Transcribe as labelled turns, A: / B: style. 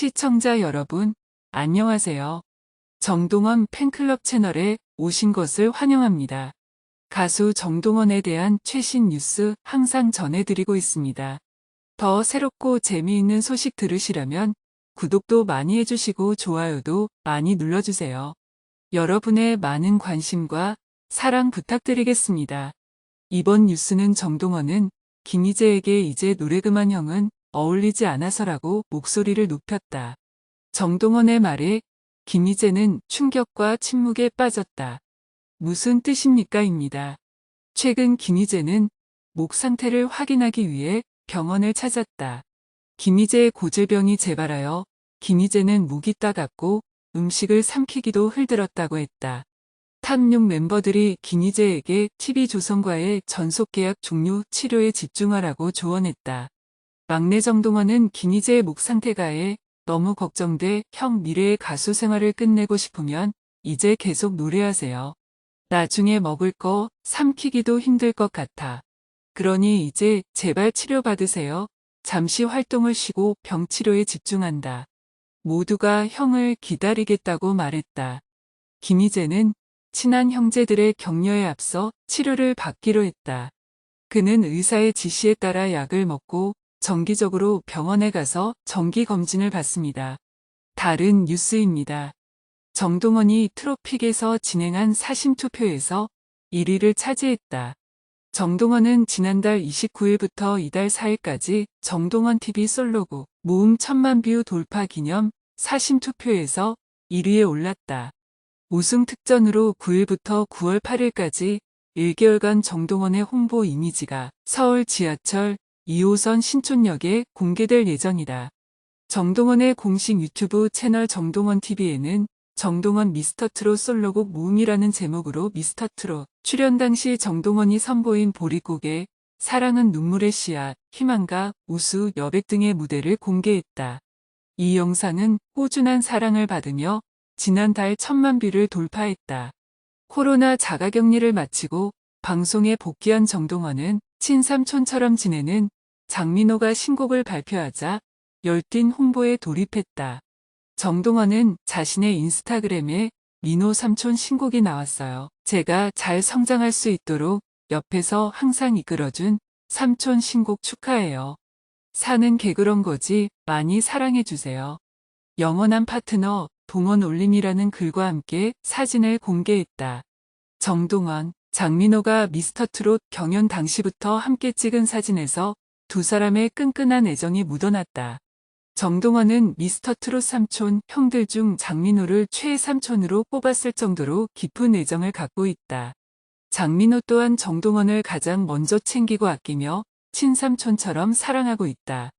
A: 시청자 여러분, 안녕하세요. 정동원 팬클럽 채널에 오신 것을 환영합니다. 가수 정동원에 대한 최신 뉴스 항상 전해드리고 있습니다. 더 새롭고 재미있는 소식 들으시려면 구독도 많이 해주시고 좋아요도 많이 눌러주세요. 여러분의 많은 관심과 사랑 부탁드리겠습니다. 이번 뉴스는 정동원은 김희재에게 이제 노래 그만 형은 어울리지 않아서라고 목소리를 높였다. 정동원의 말에 김희재는 충격과 침묵에 빠졌다. 무슨 뜻입니까? 입니다. 최근 김희재는 목 상태를 확인하기 위해 병원을 찾았다. 김희재의 고질병이 재발하여 김희재는 목이 따갑고 음식을 삼키기도 흘들었다고 했다. 탑6 멤버들이 김희재에게 TV조선과의 전속계약 종료 치료에 집중하라고 조언했다. 막내 정동원은 김희재의 목 상태가에 너무 걱정돼 형 미래의 가수 생활을 끝내고 싶으면 이제 계속 노래하세요. 나중에 먹을 거 삼키기도 힘들 것 같아. 그러니 이제 제발 치료받으세요. 잠시 활동을 쉬고 병 치료에 집중한다. 모두가 형을 기다리겠다고 말했다. 김희재는 친한 형제들의 격려에 앞서 치료를 받기로 했다. 그는 의사의 지시에 따라 약을 먹고 정기적으로 병원에 가서 정기 검진을 받습니다. 다른 뉴스입니다. 정동원이 트로픽에서 진행한 사심 투표에서 1위를 차지했다. 정동원은 지난달 29일부터 이달 4일까지 정동원 TV 솔로곡 모음 천만 뷰 돌파 기념 사심 투표에서 1위에 올랐다. 우승 특전으로 9일부터 9월 8일까지 1개월간 정동원의 홍보 이미지가 서울 지하철 2호선 신촌역에 공개될 예정이다. 정동원의 공식 유튜브 채널 정동원TV에는 정동원 미스터트롯 솔로곡 모음이라는 제목으로 미스터트롯 출연 당시 정동원이 선보인 보릿고개 사랑은 눈물의 씨앗, 희망가, 우수, 여백 등의 무대를 공개했다. 이 영상은 꾸준한 사랑을 받으며 지난달 천만 뷰를 돌파했다. 코로나 자가격리를 마치고 방송에 복귀한 정동원은 친삼촌처럼 지내는 장민호가 신곡을 발표하자 열띤 홍보에 돌입했다. 정동원은 자신의 인스타그램에 민호 삼촌 신곡이 나왔어요. 제가 잘 성장할 수 있도록 옆에서 항상 이끌어준 삼촌 신곡 축하해요. 사는 개 그런 거지 많이 사랑해주세요. 영원한 파트너 동원 올림이라는 글과 함께 사진을 공개했다. 정동원, 장민호가 미스터트롯 경연 당시부터 함께 찍은 사진에서 두 사람의 끈끈한 애정이 묻어났다. 정동원은 미스터 트롯 삼촌 형들 중 장민호를 최삼촌으로 뽑았을 정도로 깊은 애정을 갖고 있다. 장민호 또한 정동원을 가장 먼저 챙기고 아끼며 친삼촌처럼 사랑하고 있다.